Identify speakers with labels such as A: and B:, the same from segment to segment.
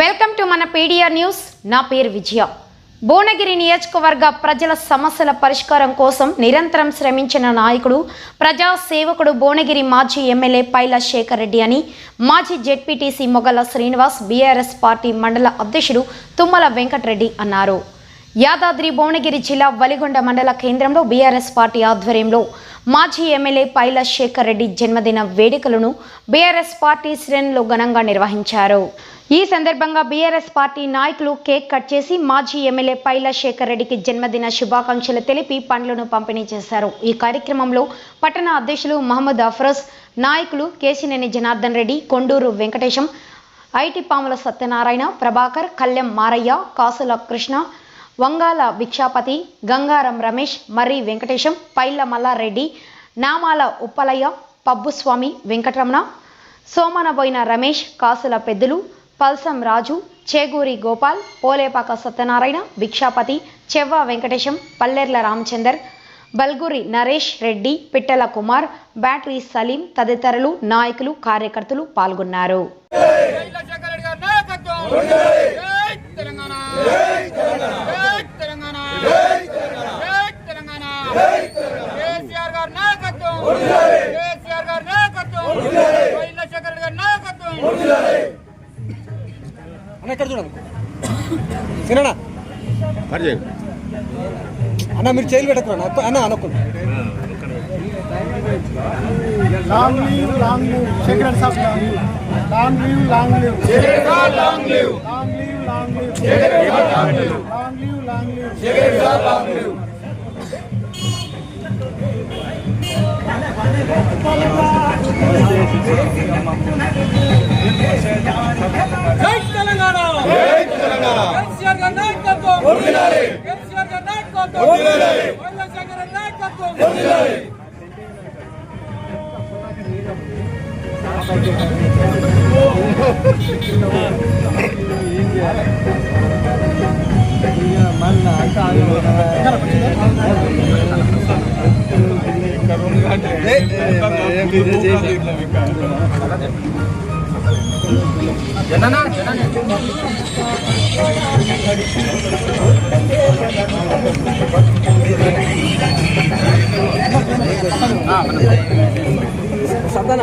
A: Welcome to మన PDR news. నా పేరు విజయ. భువనగిరి నియోజకవర్గ ప్రజల సమస్యల పరిష్కారం కోసం నిరంతరం శ్రమించిన నాయకుడు ప్రజా సేవకుడు భువనగిరి మాజీ ఎమ్మెల్యే పైల శేఖర్ రెడ్డి అని మాజీ ZPTC Mogala Srinivas BRS party mandal అధ్యక్షుడు తుమ్మల వెంకటరెడ్డి అన్నారు. యాదాద్రి భువనగిరి జిల్లా వలిగొండ మండల కేంద్రంలో బీఆర్ఎస్ పార్టీ ఆధ్వర్యంలో మాజీ ఎమ్మెల్యే పైల శేఖర్ రెడ్డి జన్మదిన వేడుకలను బీఆర్ఎస్ పార్టీ శ్రేణులు ఘనంగా నిర్వహించారు. ఈ సందర్భంగా బీఆర్ఎస్ పార్టీ నాయకులు కేక్ కట్ చేసి మాజీ ఎమ్మెల్యే పైల శేఖర్ రెడ్డికి జన్మదిన శుభాకాంక్షలు తెలిపి పండ్లను పంపిణీ చేశారు. ఈ కార్యక్రమంలో పట్టణ అధ్యక్షులు మహమ్మద్ అఫ్రోజ్ నాయకులు Kesineni Janardhan Reddy Konduru Venkatesham IT Pamula Satyanarayana Prabhakar Kalyam Maraiah Kasula Krishna Vangala Bhikshapathi Gangaram Ramesh Marri Venkatesham Paila Mallareddy Namala Uppalaiah Pabbuswamy Venkataramana Somanaboina Ramesh Kasula Peddulu Palsam Raju Cheguri Gopal Polepaka Satyanarayana Bhikshapathi Chevva Venkatesham Pallerla Ramachander Balguri Naresh Reddy Pittala Kumar battery Salim తదితరులు నాయకులు కార్యకర్తలు పాల్గొన్నారు
B: నాయకత్వం కేసీఆర్ గారి నాయకత్వం రాజశేఖర రెడ్డి గారి నాయకత్వం
C: అన్న? ఇక్కడ చూడండి సినన్నా
D: మరి చేయి.
C: అన్న మీరు చేయలు పెట్టకుండా అన్న అనుకోండి
E: Long live, long live. Secret of long live. Long live, long live. Secret of long live. Long live, long live. Secret of long live. Long live, long live. Secret of long live.
B: జై తెలంగాణ జై తెలంగాణ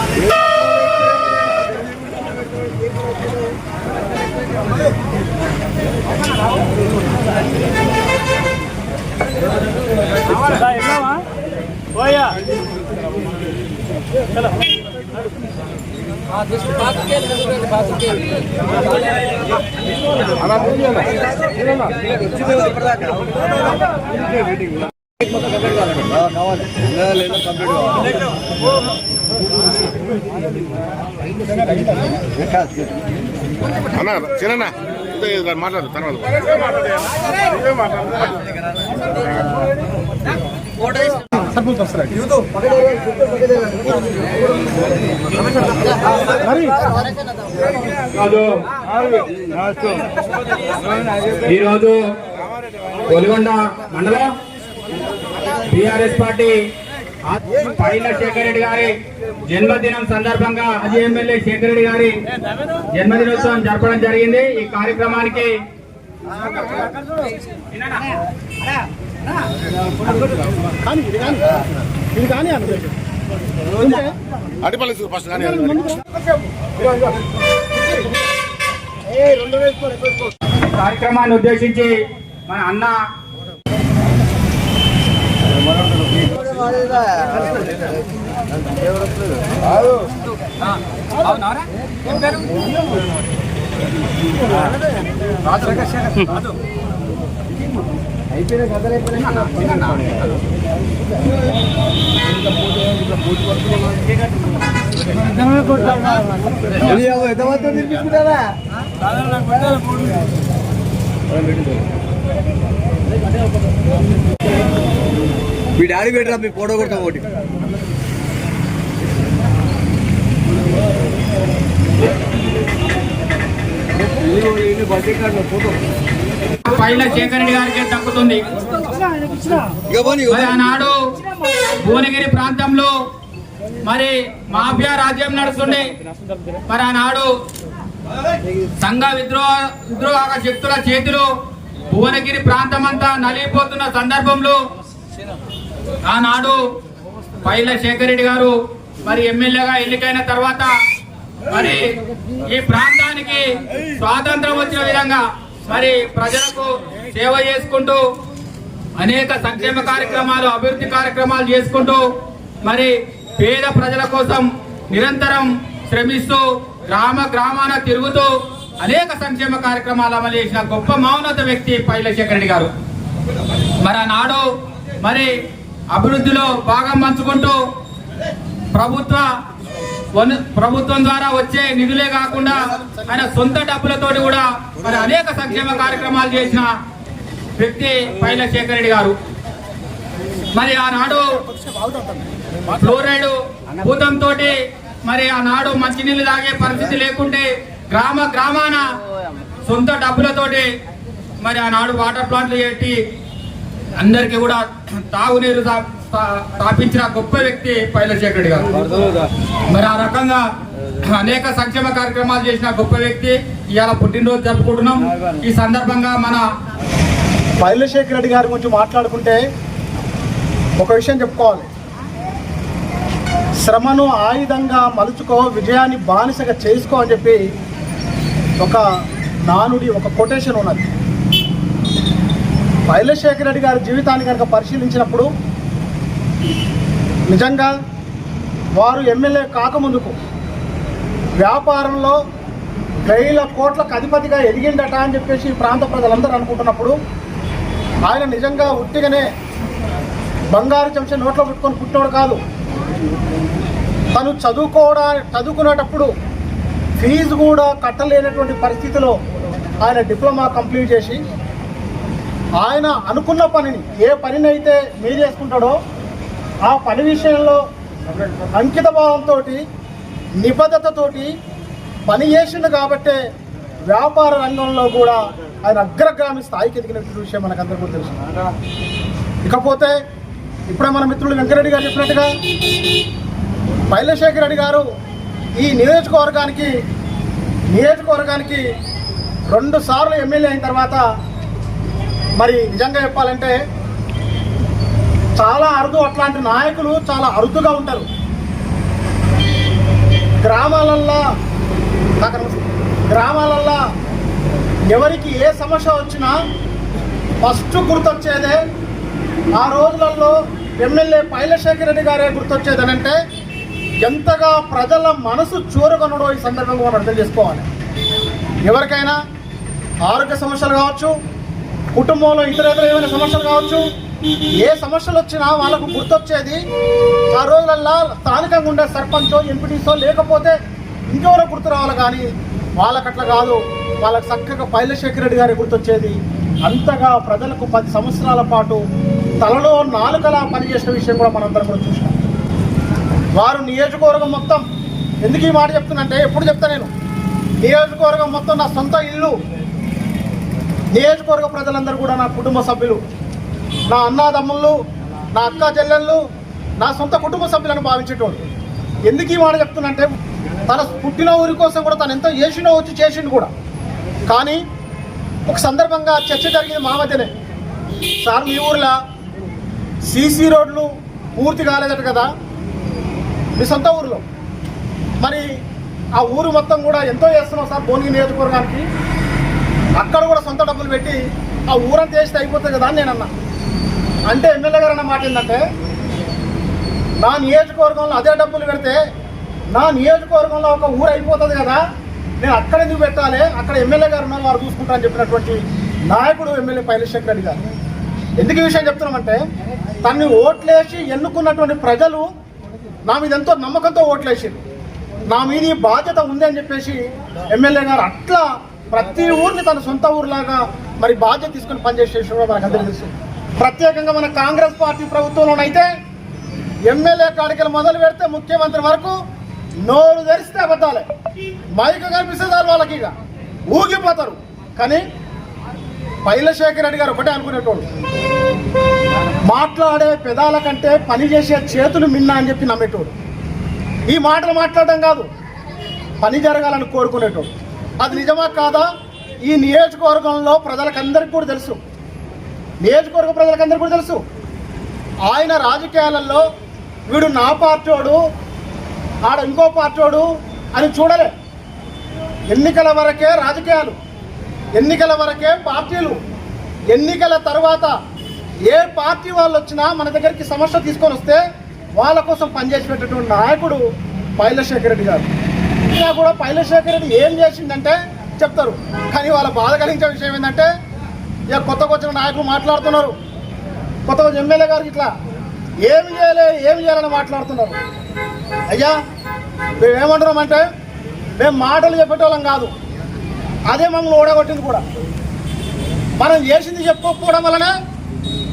B: కేసీఆర్ గారి నాయకత్వం కేసీఆర్
D: అన్న చిన్న అయితే మాట్లాడు తర్వాత
F: ఈరోజు కొలిగొండ మండలం టిఆర్ఎస్ పార్టీ పైల శేఖర్ రెడ్డి గారి జన్మదినం సందర్భంగా మాజీ ఎమ్మెల్యే శేఖర్ రెడ్డి గారి జన్మదినోత్సవం జరపడం జరిగింది. ఈ కార్యక్రమానికి
D: అడిపల్లి ఫస్ట్ కానీ
F: కార్యక్రమాన్ని ఉద్దేశించి మన అన్న
B: అవునారా ఏం పేరు
E: అయిపోయిన కథలు అయిపోయినా
C: ఎంతమంది తినిపించుకుంటారా మీ డాడీ పెట్టరా మీ ఫోటో కొడతాం ఒకటి.
F: పైల శేఖర్ రెడ్డి గారికి దక్కుతుంది ఆనాడు భువనగిరి ప్రాంతంలో మరి మాఫియా రాజ్యం నడుస్తుండే. మరి ఆనాడు సంఘ విద్రోహ విద్రోహక శక్తుల చేతిలో భువనగిరి ప్రాంతం అంతా నలిగిపోతున్న సందర్భంలో ఆనాడు పైల శేఖర్ రెడ్డి గారు మరి ఎమ్మెల్యేగా ఎన్నికైన తర్వాత మరి ఈ ప్రాంతానికి స్వాతంత్రం వచ్చిన విధంగా మరి ప్రజలకు సేవ చేసుకుంటూ అనేక సంక్షేమ కార్యక్రమాలు అభివృద్ధి కార్యక్రమాలు చేసుకుంటూ మరి పేద ప్రజల కోసం నిరంతరం శ్రమిస్తూ గ్రామ గ్రామాన తిరుగుతూ అనేక సంక్షేమ కార్యక్రమాలు అమలు చేసిన గొప్ప మౌనత వ్యక్తి పైలశేఖర రెడ్డి గారు. మరి ఆనాడు మరి అభివృద్ధిలో భాగం పంచుకుంటూ ప్రభుత్వ ప్రభుత్వం ద్వారా వచ్చే నిధులే కాకుండా ఆయన సొంత డబ్బులతోటి కూడా మరి అనేక సంక్షేమ కార్యక్రమాలు చేసిన వ్యక్తి పైల శేఖర్ రెడ్డి గారు. మరి ఆనాడు ఫ్లోరైడ్ భూతంతో మరి ఆనాడు మంచినీళ్ళు తాగే పరిస్థితి లేకుంటే గ్రామ గ్రామాన సొంత డబ్బులతోటి మరి ఆనాడు వాటర్ ప్లాంట్లు పెట్టి అందరికీ కూడా తాగునీరు తా- గొప్ప వ్యక్తి పైలశేఖర్ గారు. మరి ఆ రకంగా అనేక సంక్షేమ కార్యక్రమాలు చేసిన గొప్ప వ్యక్తి ఇవాళ పుట్టినరోజు జరుపుకుంటున్నాం. ఈ సందర్భంగా మన
E: పైలశేఖర్ రెడ్డి గారి గురించి మాట్లాడుకుంటే ఒక విషయం చెప్పుకోవాలి. శ్రమను ఆయుధంగా మలుచుకో విజయాన్ని బానిసగా చేసుకో అని చెప్పి ఒక నానుడి ఒక కొటేషన్ ఉన్నది. పైలశేఖర్ రెడ్డి గారి జీవితాన్ని కనుక పరిశీలించినప్పుడు నిజంగా వారు ఎమ్మెల్యే కాకముందుకు వ్యాపారంలో వేల కోట్లకు అధిపతిగా ఎదిగిండట అని చెప్పేసి ప్రాంత ప్రజలందరూ అనుకుంటున్నప్పుడు ఆయన నిజంగా ఉట్టిగానే బంగారు చెంచా నోట్లో పెట్టుకొని పుట్టినోడు కాదు. తను చదువుకోవడా చదువుకునేటప్పుడు ఫీజు కూడా కట్టలేనటువంటి పరిస్థితిలో ఆయన డిప్లొమా కంప్లీట్ చేసి ఆయన అనుకున్న పనిని ఏ పనిని అయితే మీరు చేసుకుంటాడో ఆ పని విషయంలో అంకిత భావంతో నిబద్ధతతోటి పని చేసిండు కాబట్టే వ్యాపార రంగంలో కూడా ఆయన అగ్రగామి స్థాయికి ఎదిగినటువంటి విషయం మనకు అందరికీ తెలుసు. ఇకపోతే ఇప్పుడే మన మిత్రుడు వెంకరెడ్డి గారు చెప్పినట్టుగా పైలశేఖర్ రెడ్డి గారు ఈ నియోజకవర్గానికి నియోజకవర్గానికి రెండు సార్లు ఎమ్మెల్యే అయిన తర్వాత మరి నిజంగా చెప్పాలంటే చాలా అరుదు అట్లాంటి నాయకులు చాలా అరుదుగా ఉంటారు. గ్రామాలల్లో నాకు గ్రామాలల్లో ఎవరికి ఏ సమస్య వచ్చినా ఫస్ట్ గుర్తొచ్చేదే ఆ రోజులలో ఎమ్మెల్యే పైలశేఖర్ రెడ్డి గారే గుర్తొచ్చేది అంటే ఎంతగా ప్రజల మనసు చూరగొనడో ఈ సందర్భంగా మనం అర్థం చేసుకోవాలి. ఎవరికైనా ఆరోగ్య సమస్యలు కావచ్చు కుటుంబంలో ఇతర ఇతర ఏమైనా సమస్యలు కావచ్చు? ఏ సమస్యలు వచ్చినా వాళ్ళకు గుర్తొచ్చేది ఆ రోజులల్లా స్థానికంగా ఉండే సర్పంచో ఎంపీటీసో లేకపోతే ఇంకెవరో గుర్తు రావాలి కానీ వాళ్ళకట్లా కాదు. వాళ్ళకి చక్కగా పైలశేఖర్ రెడ్డి గారి గుర్తొచ్చేది. అంతగా ప్రజలకు పది సంవత్సరాల పాటు తలలో నాలుకలా పనిచేసిన విషయం కూడా మనందరం కూడా చూసాం వారు నియోజకవర్గం మొత్తం ఎందుకు ఈ మాట చెప్తున్నంటే ఎప్పుడు చెప్తా నేను? నియోజకవర్గం మొత్తం నా సొంత ఇల్లు. నియోజకవర్గ ప్రజలందరూ కూడా నా కుటుంబ సభ్యులు నా అన్నాదమ్ముళ్ళు నా అక్క చెల్లెళ్ళు నా సొంత కుటుంబ సభ్యులను భావించేటోడు. ఎందుకు ఈ మాట చెప్తున్నంటే తన పుట్టిన ఊరి కోసం కూడా తను ఎంతో చేసినో వచ్చి చేసిండు కూడా. కానీ ఒక సందర్భంగా చర్చ జరిగింది మా మధ్యనే. సార్ మీ ఊర్లో సీసీ రోడ్లు పూర్తి కాలేదట కదా? మీ సొంత ఊరిలో. మరి ఆ ఊరు మొత్తం కూడా ఎంతో చేస్తున్నాం సార్ భువనగిరి నియోజకవర్గానికి. అక్కడ కూడా సొంత డబ్బులు పెట్టి ఆ ఊరంతా వేస్తే అయిపోతుంది కదా అని నేను అన్నా. అంటే ఎమ్మెల్యే గారు అన్న మాట ఏంటంటే నా నియోజకవర్గంలో అదే డబ్బులు పెడితే నా నియోజకవర్గంలో ఒక ఊరు అయిపోతుంది కదా నేను అక్కడ ఎందుకు పెట్టాలి? అక్కడ ఎమ్మెల్యే గారు ఉన్నారు వారు చూసుకుంటారని చెప్పినటువంటి నాయకుడు ఎమ్మెల్యే పైలశేఖర్ రెడ్డి గారు. ఎందుకు ఈ విషయం చెప్తున్నామంటే తనని ఓట్లేసి ఎన్నుకున్నటువంటి ప్రజలు నా మీద ఎంతో నమ్మకంతో ఓట్లేసింది నా మీద ఈ బాధ్యత ఉంది అని చెప్పేసి ఎమ్మెల్యే గారు అట్లా ప్రతి ఊరిని తన సొంత ఊరిలాగా మరి బాధ్యత తీసుకుని పనిచేసేసి మనకు అందరికీ తెలుసు. ప్రత్యేకంగా మన కాంగ్రెస్ పార్టీ ప్రభుత్వంలోనైతే ఎమ్మెల్యే కాడికలు మొదలు పెడితే ముఖ్యమంత్రి వరకు నోరు తెరిస్తే అబద్ధాలే. మైకు కనిపిస్తే దాని వాళ్ళకి ఇక. ఊగిపోతారు. కానీ పైలశేఖర్ రెడ్డి గారు ఒకటే అనుకునేటోడు. మాట్లాడే పెదాల కంటే పని చేసే చేతులు మిన్నా అని చెప్పి నమ్మేటోడు. ఈ మాటలు మాట్లాడడం కాదు పని జరగాలని కోరుకునేటోడు. అది నిజమా కాదా? ఈ నియోజకవర్గంలో ప్రజలకందరికీ కూడా తెలుసు. నియోజకవర్గ ప్రజలకందరికీ కూడా తెలుసు. ఆయన రాజకీయాలలో వీడు నా పార్టీవాడు ఆడ ఇంకో పార్టీవాడు అని చూడలే. ఎన్నికల వరకే రాజకీయాలు ఎన్నికల వరకే పార్టీలు ఎన్నికల తర్వాత ఏ పార్టీ వాళ్ళు వచ్చినా మన దగ్గరికి సమస్య తీసుకొని వస్తే వాళ్ళ కోసం పనిచేసి పెట్టేటువంటి నాయకుడు పైలశేఖర్ రెడ్డి గారు. ఇంకా కూడా పైలశేఖర్ రెడ్డి ఏం చేసిందంటే చెప్తారు. కానీ వాళ్ళ బాధ కలిగించే విషయం ఏంటంటే ఇక కొత్త వచ్చిన నాయకులు మాట్లాడుతున్నారు. కొత్తగా ఎమ్మెల్యే గారికి ఇట్లా ఏమి చేయలే ఏమి చేయాలని మాట్లాడుతున్నారు. అయ్యా మేము ఏమంటున్నామంటే మేము మాటలు చెప్పేటోళ్ళం కాదు. అదే మమ్మల్ని ఓడగొట్టింది కూడా. మనం చేసింది చెప్పుకోకపోవడం వలనే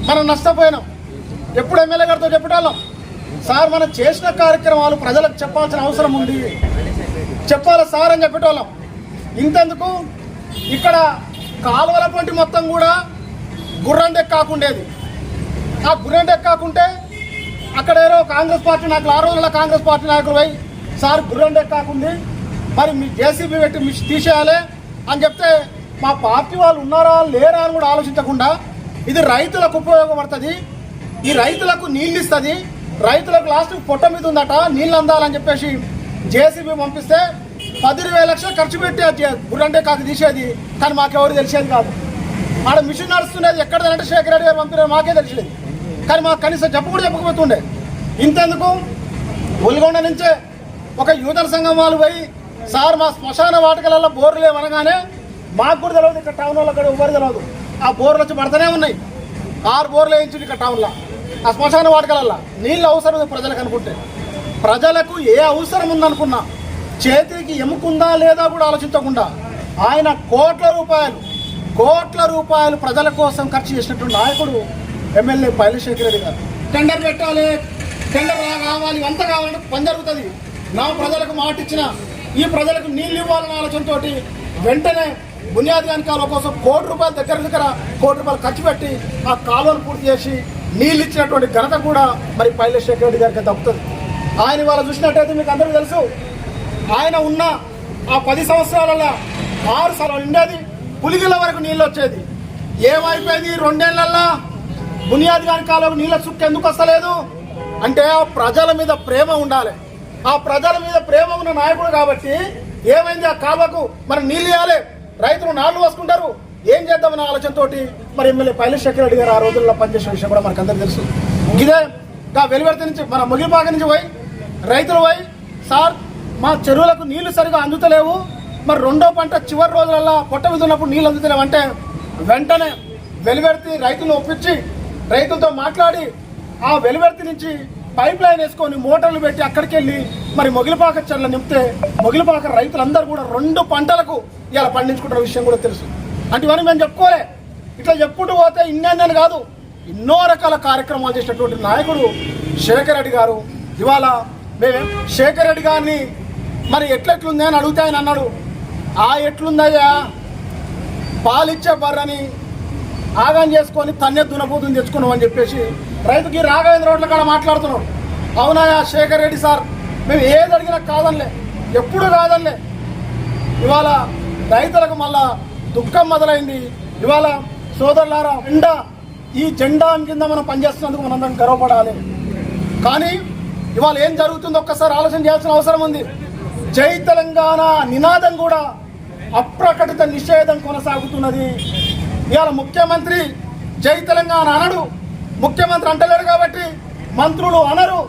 E: మనం నష్టపోయినాం. ఎప్పుడు ఎమ్మెల్యే గారితో చెప్పేటోళ్ళం? సార్ మనం చేసిన కార్యక్రమాలు ప్రజలకు చెప్పాల్సిన అవసరం ఉంది. చెప్పాలి సార్ అని చెప్పేటోళ్ళం. ఇంతెందుకు? ఇక్కడ కాలువల పంటి మొత్తం కూడా గుర్రం డెక్ కాకుండేది ఆ గుర్రం కాకుంటే అక్కడ ఏదో కాంగ్రెస్ పార్టీ నాయకులు ఆ రోజుల్లో కాంగ్రెస్ పార్టీ నాయకులు పోయి సార్ గుర్రం డెక్ మరి మీ జేసీబీ పెట్టి మీ తీసేయాలి అని చెప్తే మా పార్టీ వాళ్ళు ఉన్నారా లేరా అని కూడా ఆలోచించకుండా ఇది రైతులకు ఉపయోగపడుతుంది. ఈ రైతులకు నీళ్ళు ఇస్తుంది. రైతులకు లాస్ట్ పొట్ట మీద ఉందట నీళ్ళు అందాలని చెప్పేసి జేసీబీ పంపిస్తే పది ఇరవై లక్షలు ఖర్చు పెట్టి అది గుర్రంటే కాకు తీసేది. కానీ మాకెవరు తెలిసేది కాదు. ఆడ మిషన్ నడుస్తున్నది ఎక్కడదంటే శేఖర్ రెడ్డి గారు పంపిన మాకే తెలిసేది కానీ మాకు కనీసం చెప్పు కూడా చెప్పకపోతుండే. ఇంతెందుకు? ఒలిగొండ నుంచే ఒక యూతల సంఘం వాళ్ళు పోయి సార్ మా శ్మశాన వాటికలలో బోర్లు లేవనగానే మాకు కూడా తెలియదు ఇక్కడ టౌన్ వాళ్ళు కూడా ఎవరు తెలియదు ఆ బోర్లు వచ్చి పడుతూనే ఉన్నాయి. ఆరు బోర్లు వేయించు ఇక్కడ టౌన్లో ఆ శ్మశాన వాటికలల్లో నీళ్ళు అవసరం ప్రజలకు అనుకుంటే. ప్రజలకు ఏ అవసరం ఉందనుకున్నా చేతికి ఎముకుందా లేదా కూడా ఆలోచించకుండా ఆయన కోట్ల రూపాయలు కోట్ల రూపాయలు ప్రజల కోసం ఖర్చు చేసినటువంటి నాయకుడు ఎమ్మెల్యే పైలశేఖర్ రెడ్డి గారు. టెండర్ పెట్టాలి టెండర్ కావాలి అంత కావాలంటే పని జరుగుతుంది. నా ప్రజలకు మాట ఇచ్చిన ఈ ప్రజలకు నీళ్ళు ఇవ్వాలనే ఆలోచనతో వెంటనే బునియాది కాని కాలువ కోసం కోటి రూపాయల దగ్గర దగ్గర కోటి రూపాయలు ఖర్చు పెట్టి ఆ కాలువను పూర్తి చేసి నీళ్ళు ఇచ్చినటువంటి ఘనత కూడా మరి పైలశేఖర్ రెడ్డి గారికి దక్కుతుంది ఆయన ఇవాళ చూసినట్టయితే మీకు అందరూ తెలుసు. ఆయన ఉన్న ఆ పది సంవత్సరాలలో ఆరు సార్లు ఉండేది పులిగిల వరకు నీళ్ళు వచ్చేది ఏమైపోయింది? రెండేళ్ళల్లో బునియాది గారి కాలం నీళ్ళ చుక్క ఎందుకు వస్తలేదు? అంటే ఆ ప్రజల మీద ప్రేమ ఉండాలి. ఆ ప్రజల మీద ప్రేమ ఉన్న నాయకుడు కాబట్టి ఏమైంది? ఆ కాలువకు మరి నీళ్ళు ఇవ్వాలి. రైతులు నాళ్ళు వసుకుంటారు ఏం చేద్దామనే ఆలోచనతోటి మరి ఎమ్మెల్యే పైలశేఖర రెడ్డి గారు ఆ రోజుల్లో పనిచేసిన విషయం కూడా మనకు అందరికీ తెలుసు. ఇదే గా వెలువెడత నుంచి మన ముగిపాక నుంచి పోయి రైతులు పోయి సార్ మా చెరువులకు నీళ్ళు సరిగా అందుతలేవు. మరి రెండో పంట చివరి రోజులలో పొట్ట విధున్నప్పుడు నీళ్ళు అందుతలేవు. అంటే వెంటనే వెలువెడితి రైతులను ఒప్పించి రైతులతో మాట్లాడి ఆ వెలువెడితి నుంచి పైప్ లైన్ వేసుకొని మోటార్లు పెట్టి అక్కడికి వెళ్ళి మరి మొగిలిపాక చెర్ల నింపితే మొగిలిపాక రైతులందరూ కూడా రెండు పంటలకు ఇలా పండించుకుంటున్న విషయం కూడా తెలుసు. అంటే ఇవన్నీ మేము చెప్పుకోలే. ఇట్లా చెప్పుకుంటూ పోతే ఇన్నేందని కాదు ఎన్నో రకాల కార్యక్రమాలు చేసినటువంటి నాయకుడు శేఖర్ రెడ్డి గారు ఇవాళ మేము. శేఖర్ రెడ్డి గారిని మరి ఎట్లెట్లుంది? అని అడిగితే ఆయన అన్నాడు ఆ ఎట్లుందయ్యా? పాలిచ్చే బర్రని ఆగం చేసుకొని తన్నే దునపోతుంది తెచ్చుకున్నాం అని చెప్పేసి రైతుకి రాఘవేంద్ర రోడ్ల కాడ మాట్లాడుతున్నాడు. అవునాయా శేఖర్ రెడ్డి సార్ మేము ఏది అడిగినా కాదనిలే ఎప్పుడు కాదనిలే. ఇవాళ రైతులకు మళ్ళా దుఃఖం మొదలైంది. ఇవాళ సోదరులారా జెండా ఈ జెండా కింద మనం పనిచేస్తున్నందుకు మనందరం గర్వపడాలి. కానీ ఇవాళ ఏం జరుగుతుందో ఒక్కసారి ఆలోచన చేయాల్సిన అవసరం ఉంది. జై తెలంగాణ నినాదం కూడా అప్రకటిత నిషేధం కొనసాగుతున్నది. ఇవాళ ముఖ్యమంత్రి జై తెలంగాణ అనడు. ముఖ్యమంత్రి అంటలేరు కాబట్టి మంత్రులు అనరు.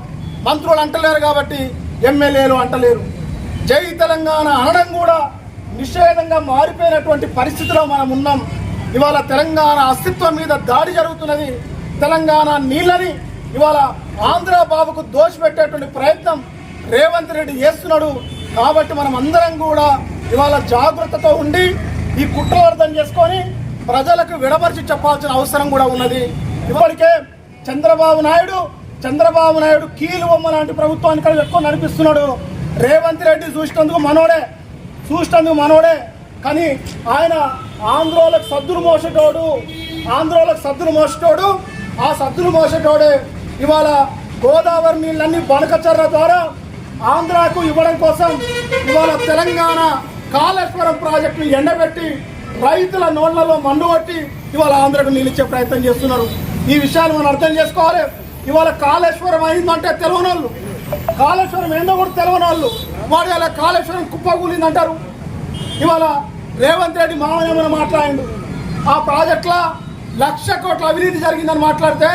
E: మంత్రులు అంటలేరు కాబట్టి ఎమ్మెల్యేలు అంటలేరు. జై తెలంగాణ అనడం కూడా నిషేధంగా మారిపోయినటువంటి పరిస్థితిలో మనం ఉన్నాం. ఇవాళ తెలంగాణ అస్తిత్వం మీద దాడి జరుగుతున్నది. తెలంగాణ నీళ్ళని ఇవాళ ఆంధ్ర బాబుకు దోషపెట్టేటువంటి ప్రయత్నం రేవంత్ రెడ్డి చేస్తున్నాడు. కాబట్టి మనం అందరం కూడా ఇవాళ జాగ్రత్తతో ఉండి ఈ కుట్ర అర్థం చేసుకొని ప్రజలకు విడమర్చి చెప్పాల్సిన అవసరం కూడా ఉన్నది. ఇప్పటికే చంద్రబాబు నాయుడు చంద్రబాబు నాయుడు కీలు బొమ్మ లాంటి ప్రభుత్వాన్ని ఇక్కడ ఎక్కువ నడిపిస్తున్నాడు. రేవంత్ రెడ్డి చూసినందుకు మనోడే చూసినందుకు మనోడే. కానీ ఆయన ఆంధ్రోలకు సద్దులు మోసటోడు ఆంధ్రోలకు సద్దులు మోసటోడు ఆ సద్దులు మోసటోడే. ఇవాళ గోదావరి నీళ్ళన్నీ బనకచర్ర ద్వారా ఆంధ్రాకు ఇవ్వడం కోసం ఇవాళ తెలంగాణ కాళేశ్వరం ప్రాజెక్టును ఎండబెట్టి రైతుల నోళ్ళలో మండు కొట్టి ఇవాళ ఆంధ్రకు నిలిచే ప్రయత్నం చేస్తున్నారు. ఈ విషయాలు మనం అర్థం చేసుకోవాలి. ఇవాళ కాళేశ్వరం అయిందంటే తెలియని వాళ్ళు కాళేశ్వరం ఏందో కూడా తెలియని వాళ్ళు వాడు ఇలా కాళేశ్వరం కుప్పకూలిందంటారు. ఇవాళ రేవంత్ రెడ్డి మామయ్యమని మాట్లాడిండు. ఆ ప్రాజెక్టులో లక్ష కోట్ల అవినీతి జరిగిందని మాట్లాడితే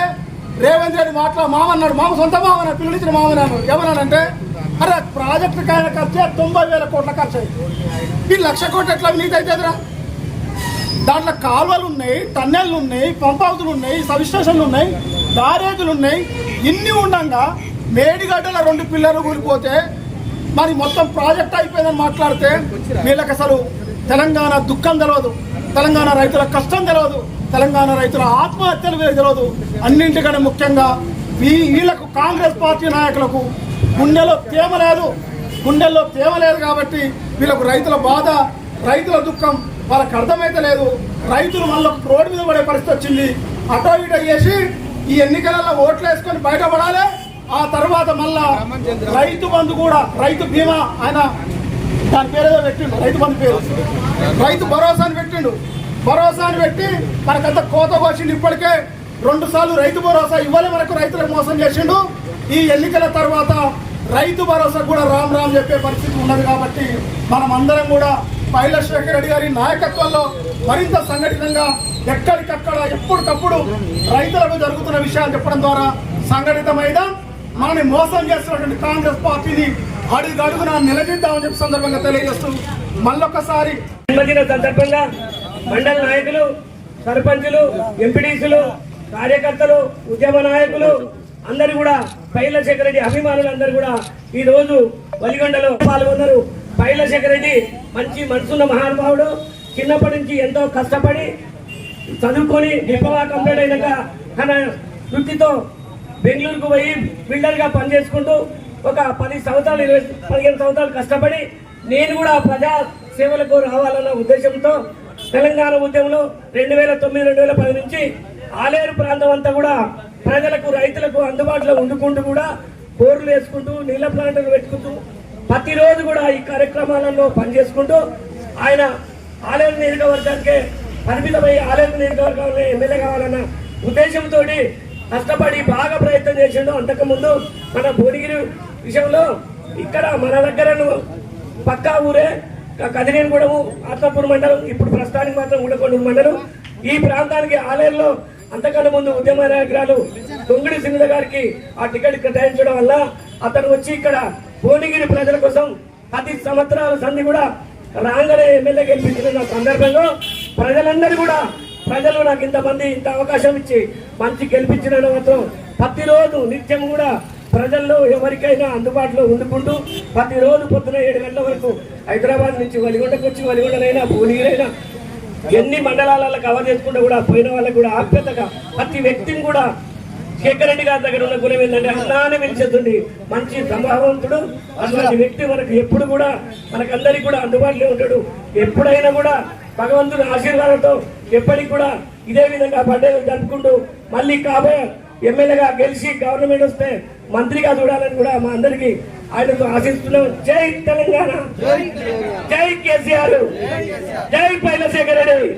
E: రేవంత్ రెడ్డి మాట్లా మామన్నాడు మామ సొంత మామన పిల్లనిచ్చిన మామని అన్నాడు ఏమన్నాడంటే అరే ప్రాజెక్ట్ కాయన ఖర్చు తొంభై వేల కోట్ల ఖర్చు అయింది. ఈ లక్ష కోట్లు ఎట్లా అవినీతి అవుతుందిరా దాంట్లో కాలువలు ఉన్నాయి టన్నెళ్ళు ఉన్నాయి పంప్ హౌసులు ఉన్నాయి సబ్ స్టేషన్లు ఉన్నాయి బ్యారేజీలు ఉన్నాయి. ఇన్ని ఉండగా మేడిగడ్డల రెండు పిల్లలు కూలిపోతే మరి మొత్తం ప్రాజెక్ట్ అయిపోయిందని మాట్లాడితే వీళ్ళకి అసలు తెలంగాణ దుఃఖం తెలియదు తెలంగాణ రైతుల కష్టం తెలియదు తెలంగాణ రైతుల ఆత్మహత్యలు తెలియదు. అన్నింటికంటే ముఖ్యంగా ఈ వీళ్ళకు కాంగ్రెస్ పార్టీ నాయకులకు గుండెలో తేమ లేదు. గుండెల్లో తేమ లేదు కాబట్టి వీళ్ళకు రైతుల బాధ రైతుల దుఃఖం వాళ్ళకి అర్థమైతే లేదు. రైతులు మళ్ళీ రోడ్డు మీద పడే పరిస్థితి వచ్చింది. అటో ఇటో చేసి ఈ ఎన్నికలలో ఓట్లు వేసుకొని బయటపడాలి. ఆ తర్వాత మళ్ళా రైతు బంధు కూడా రైతు బీమా ఆయన దాని పేరు ఏదో పెట్టిండు రైతు బంధు పేరు. రైతు భరోసా అని పెట్టిండు. భరోసాను పెట్టి మనకంత కోత కోసిండు. ఇప్పటికే రెండు సార్లు రైతు భరోసా ఇవ్వలే మనకు రైతులకు మోసం చేసిండు. ఈ ఎన్నికల తర్వాత రైతు భరోసా కూడా రామ్ రామ్ చెప్పే పరిస్థితి ఉన్నది కాబట్టి మనం అందరం కూడా పైలశేఖర్ రెడ్డి గారి నాయకత్వంలో మరింత సంఘటితంగా ఎక్కడికక్కడ ఎప్పటికప్పుడు రైతులకు జరుగుతున్న విషయాలు చెప్పడం ద్వారా సంఘటితమైన మనని మోసం చేస్తున్నటువంటి కాంగ్రెస్ పార్టీని అడుగు అడుగున నిలదీద్దామని చెప్పి సందర్భంగా తెలియజేస్తూ మళ్ళొక్కసారి
G: జన్మదిన సందర్భంగా మండల నాయకులు సర్పంచులు ఎంపీడీసీలు కార్యకర్తలు ఉద్యమ నాయకులు అందరు కూడా పైల రెడ్డి అభిమానులు అందరు కూడా ఈ రోజు వలిగొండలో పాల్గొన్నారు. పైల రెడ్డి మంచి మనసున్న మహానుభావుడు. చిన్నప్పటి నుంచి ఎంతో కష్టపడి చదువుకొని డిప్లొమా కంప్లీట్ అయినాక తన వృత్తితో బెంగళూరుకు పోయి బిల్డర్గా పనిచేసుకుంటూ ఒక పది సంవత్సరాలు ఇరవై పదిహేను సంవత్సరాలు కష్టపడి నేను కూడా ప్రజా సేవలకు రావాలన్న ఉద్దేశంతో తెలంగాణ ఉద్యమంలో రెండు వేల తొమ్మిది రెండు వేల పది నుంచి ఆలేరు ప్రాంతం అంతా కూడా ప్రజలకు రైతులకు అందుబాటులో ఉండుకుంటూ కూడా బోర్లు వేసుకుంటూ నీళ్ళ ప్లాంట్లు పెట్టుకుంటూ ప్రతిరోజు కూడా ఈ కార్యక్రమాలలో పనిచేసుకుంటూ ఆయన ఆలేరు నియోజకవర్గానికి పరిమితమై ఆలేరు నియోజకవర్గంలో ఎమ్మెల్యే కావాలన్న ఉద్దేశంతో కష్టపడి బాగా ప్రయత్నం చేసిండు. అంతకుముందు మన భువనగిరి విషయంలో ఇక్కడ మన దగ్గరను పక్కా ఊరే కదిరేనిగూడెము ఆత్మపూర్ మండలం ఇప్పుడు ప్రస్తుతానికి మాత్రం ఊడకొండూరు మండలం. ఈ ప్రాంతానికి ఆలయంలో అంతకన్నా ముందు ఉద్యమ నాయకురాలు దొంగిడి సింగుల గారికి ఆ టికెట్ కేటాయించడం వల్ల అతను వచ్చి ఇక్కడ భువనగిరి ప్రజల కోసం పది సంవత్సరాల సంధి కూడా రాగానే ఎమ్మెల్యే గెలిపించిన సందర్భంలో ప్రజలందరూ కూడా ప్రజలు నాకు ఇంతమంది ఇంత అవకాశం ఇచ్చి మంచి గెలిపించిన మాత్రం ప్రతిరోజు నిత్యం కూడా ప్రజల్లో ఎవరికైనా అందుబాటులో ఉండుకుంటూ ప్రతిరోజు పొద్దున ఏడు గంటల వరకు హైదరాబాద్ నుంచి వలిగొండకు వచ్చి వలిగొండనైనా భువనగిరైనా ఎన్ని మండలాలలో కవర్ చేసుకుంటూ కూడా పోయిన వాళ్ళకు కూడా ఆప్యతగా ప్రతి వ్యక్తిని కూడా శేఖర్ రెడ్డి గారి దగ్గర ఉన్న గుణం ఏంటంటే అన్నానే పిలిచేస్తుంది మంచి సంభావంతుడు అటువంటి వ్యక్తి మనకు ఎప్పుడు కూడా మనకందరికి కూడా అందుబాటులో ఉంటాడు. ఎప్పుడైనా కూడా భగవంతుని ఆశీర్వాదంతో ఎప్పటికి కూడా ఇదే విధంగా బర్త్డే జరుపుకుంటూ మళ్ళీ కాబోయే ఎమ్మెల్యేగా గెలిచి గవర్నమెంట్ వస్తే మంత్రిగా చూడాలని కూడా మా అందరికి ఆయనకు ఆశిస్తున్నాం. జై తెలంగాణ. జై కేసీఆర్. జై పైలశేఖర్ రెడ్డి.